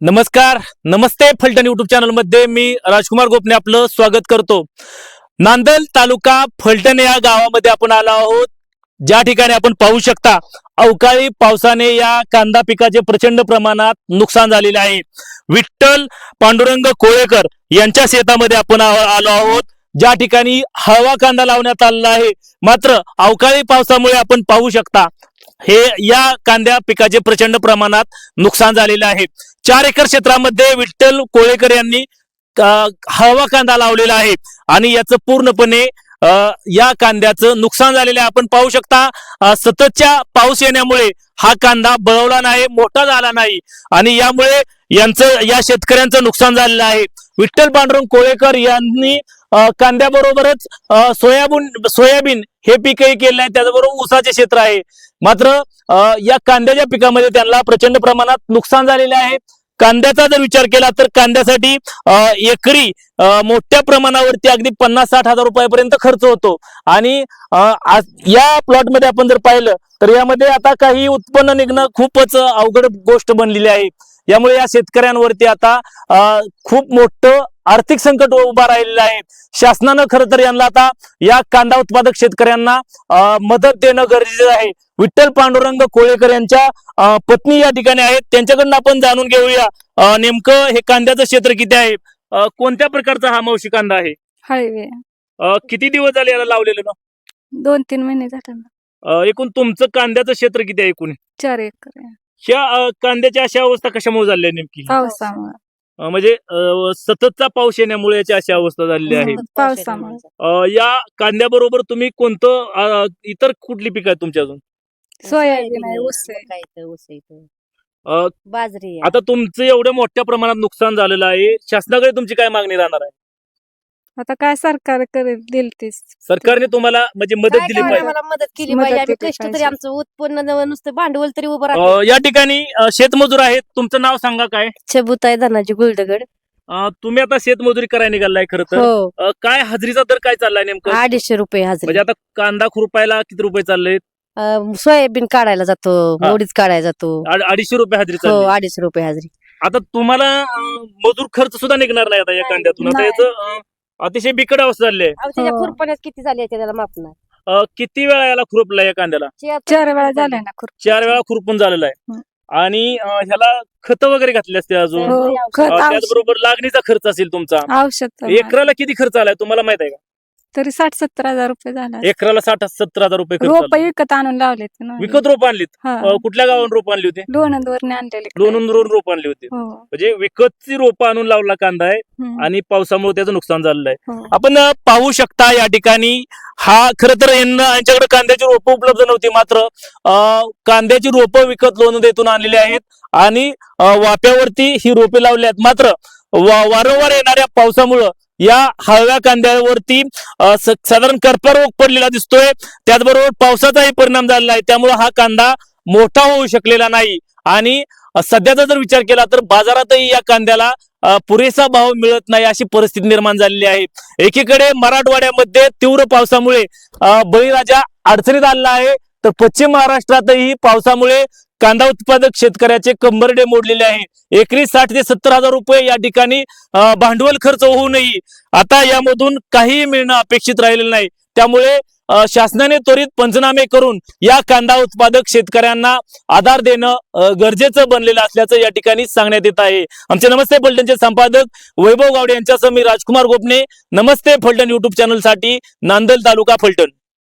नमस्कार नमस्ते फलटण युट्यूब चॅनलमध्ये मी राजकुमार गोपने आपलं स्वागत करतो. नांदल तालुका फलटण या गावामध्ये आपण आलो आहोत. ज्या ठिकाणी आपण पाहू शकता अवकाळी पावसाने या कांदा पिकाचे प्रचंड प्रमाणात नुकसान झालेले आहे. विठ्ठल पांडुरंग कोळेकर यांच्या शेतामध्ये आपण आलो आहोत. ज्या ठिकाणी हळवा कांदा लावण्यात आलेला आहे. मात्र अवकाळी पावसामुळे आपण पाहू शकता हे या कांद्या पिकाचे प्रचंड प्रमाणात नुकसान झालेले आहे. चार एकर क्षेत्रामध्ये विठ्ठल कोळेकर यांनी हवा हळवा कांदा लावलेला आहे. आणि याचं पूर्णपणे या कांद्याचं नुकसान झालेलं आहे. आपण पाहू शकता सततच्या पाऊस येण्यामुळे हा कांदा बळवला नाही मोठा झाला नाही. आणि यामुळे यांचं या शेतकऱ्यांचं नुकसान झालेलं आहे. विठ्ठल पांडुरंग कोळेकर यांनी कांद्याबरोबरच सोयाबीन सोयाबीन हे पीकही केलेलं आहे. त्याचबरोबर ऊसाचे क्षेत्र आहे. मात्र या कांद्याच्या पिकामध्ये त्यांना प्रचंड प्रमाणात नुकसान झालेले आहे. कांद्याचा जर विचार केला तर कांद्यासाठी एकरी मोठ्या प्रमाणावरती अगदी पन्नास साठ हजार रुपयापर्यंत खर्च होतो. आणि या प्लॉटमध्ये आपण जर पाहिलं तर यामध्ये आता काही उत्पन्न निघणं खूपच अवघड गोष्ट बनलेली आहे. यामुळे या शेतकऱ्यांवरती आता खूप मोठं आर्थिक संकट उभा राहिलेलं आहे. शासनानं खरं तर यांना आता या कांदा उत्पादक शेतकऱ्यांना मदत देणं गरजेचं आहे. विठ्ठल पांडुरंग कोळेकर यांच्या पत्नी या ठिकाणी आहेत. त्यांच्याकडनं आपण जाणून घेऊया नेमकं हे कांद्याचं क्षेत्र किती आहे? कोणत्या प्रकारचा हा मावशी कांदा आहे? हळवे किती दिवस झाले याला लावलेलं ना? दोन तीन महिने झाले एकूण तुमचं कांद्याचं क्षेत्र किती आहे एकूण? चार एकर. ह्या कांद्याची अशी अवस्था कशामुळे झाली आहे नेमकी पावसामुळे अ, म्हणजे अ, सततचा पाऊस येण्यामुळे याची अशी अवस्था झालेली आहे. पावसामुळे. अ, या कांद्याबरोबर तुम्ही कोणतं अ, इतर कुठली पिकं आहेत तुमच्या अजून सोयाबीन आहे ऊस आहे. अ, बाजरी आहे. आता तुमचं एवढ्या मोठ्या प्रमाणात नुकसान झालेलं आहे शासनाकडे तुमची काय मागणी राहणार आहे आता काय सरकार करेल दिल तीच सरकारने तुम्हाला म्हणजे मदत दिली पाहिजे. आम्हाला मदत केली मदत पाहिजे? आम्ही केली कष्ट तरी पाहिजे. आमचं उत्पन्न न- नुसतं भांडवल तरी उभं राहतं. अ, या ठिकाणी अ, शेतमजूर आहेत. तुमचं नाव सांगा काय? छबुताई धनाजी गुलदगड. अ, तुम्ही आता शेतमजुरी करायला निघालाय खरं तर. हो. अ, काय हजेरीचा दर काय चाललाय नेमकं? अडीचशे रुपये हजरी. म्हणजे आता कांदा खुरपायला किती रुपये चालले? अं, सोयाबीन काढायला जातो हा. मोडीच काढायला जातो. अडीचशे रुपये हजेरी हो चालली. अडीचशे रुपये हजरी. आता तुम्हाला अ, मजूर खर्च सुद्धा निघणार नाही आता या कांद्यातून. आता नाही. याचं अ, अतिशय बिकट अवस्था झाली आहे. अहो, त्याच्या हो. खुरपण्यात किती झाली आहे त्याला मापणार अ, किती वेळा याला खुरपला या कांद्याला चार वेळा झालाय ना खुरपी. चार वेळा खुरपून झालेला आहे. हं. आणि अ, ह्याला खत वगैरे घातले असते अजून? हो, अ, खत औषध. त्याचबरोबर लागणीचा खर्च असेल तुमचा. औषध तर एकराला किती खर्च आलाय तुम्हाला माहीत आहे का? तरी साठ सत्तर हजार रुपये झाला एकराला साठ सत्तर हजार रुपये खर्च रोप आला. विकत आणून लावले विकत रोप आणलीत? अ, कुठल्या गावावरून रोप आणली होती? लोणंद वरने आणलेले. लोणून रोप आणली होती. हो. म्हणजे विकतची रोप आणून लावला कांदा आहे हम्म. आणि पावसामुळे त्याचं नुकसान झालेलं आहे. हो. आपण अ, पाहू शकता या ठिकाणी हा खर तर यांना यांच्याकडे कांद्याची रोपं उपलब्ध नव्हती मात्र अ, कांद्याची रोपं विकत लोन देतून आणलेली आहेत आणि अ, वाप्यावरती ही रोपे लावली आहेत. मात्र वा- वारंवार येणाऱ्या पावसामुळं या हळव्या कांद्यावरती साधारण करपा रोग पडलेला दिसतोय. त्याचबरोबर पावसाचाही परिणाम झालेला आहे. त्यामुळे हा कांदा मोठा होऊ शकलेला नाही. आणि सध्याचा जर विचार केला तर बाजारातही या कांद्याला पुरेसा भाव मिळत नाही अशी परिस्थिती निर्माण झालेली आहे. एकीकडे मराठवाड्यामध्ये तीव्र पावसामुळे बळीराजा अडचणीत आलेला आहे. तर पश्चिम महाराष्ट्रातही पावसामुळे कांदा उत्पादक शेतकऱ्याचे कंबरडे मोडलेले आहे. एकरी साठ ते सत्तर हजार रुपये या ठिकाणी भांडवल खर्च होऊ नये आता यामधून काहीही मिळणं अपेक्षित राहिलेलं नाही. त्यामुळे शासनाने त्वरित पंचनामे करून या कांदा उत्पादक शेतकऱ्यांना आधार देणं गरजेचं बनलेलं असल्याचं या ठिकाणी सांगण्यात येत आहे. आमचे नमस्ते फलटणचे संपादक वैभव गावडे यांच्यासह मी राजकुमार गोपने नमस्ते फलटण युट्यूब चॅनलसाठी नांदल तालुका फलटण.